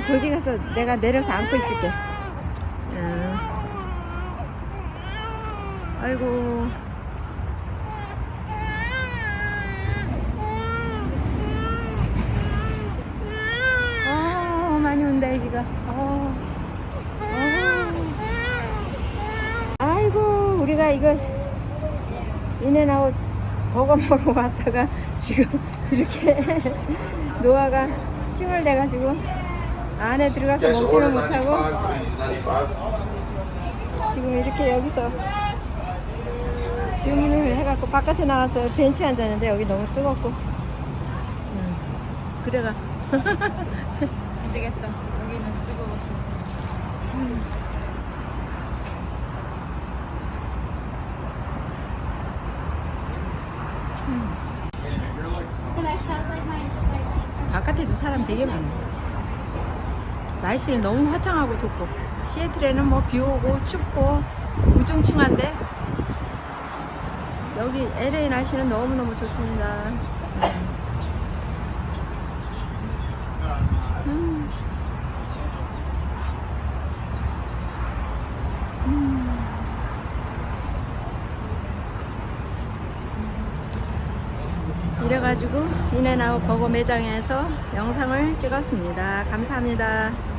난 저기 가서 내가 내려서 안고 있을게. 응. 아이고. 어, 많이 온다, 애기가. 어. 어. 아이고, 우리가 이거 인앤아웃 버거 먹으러 왔다가 지금 이렇게 노아가 칭얼대가지고 안에 들어가서 order 못하고 95, please. 95. 지금 이렇게 여기서 주문을 해갖고 바깥에 나와서 벤치 앉았는데 여기 너무 뜨겁고 음, 그래가 안 되겠다. 여기는 뜨거워서. 바깥에도 사람 되게 많아 날씨는 너무 화창하고 좋고. 시애틀에는 뭐 비 오고 춥고 우중충한데 여기 LA 날씨는 너무너무 좋습니다 음. 음. 이래가지고 인앤아웃 버거 매장에서 영상을 찍었습니다. 감사합니다.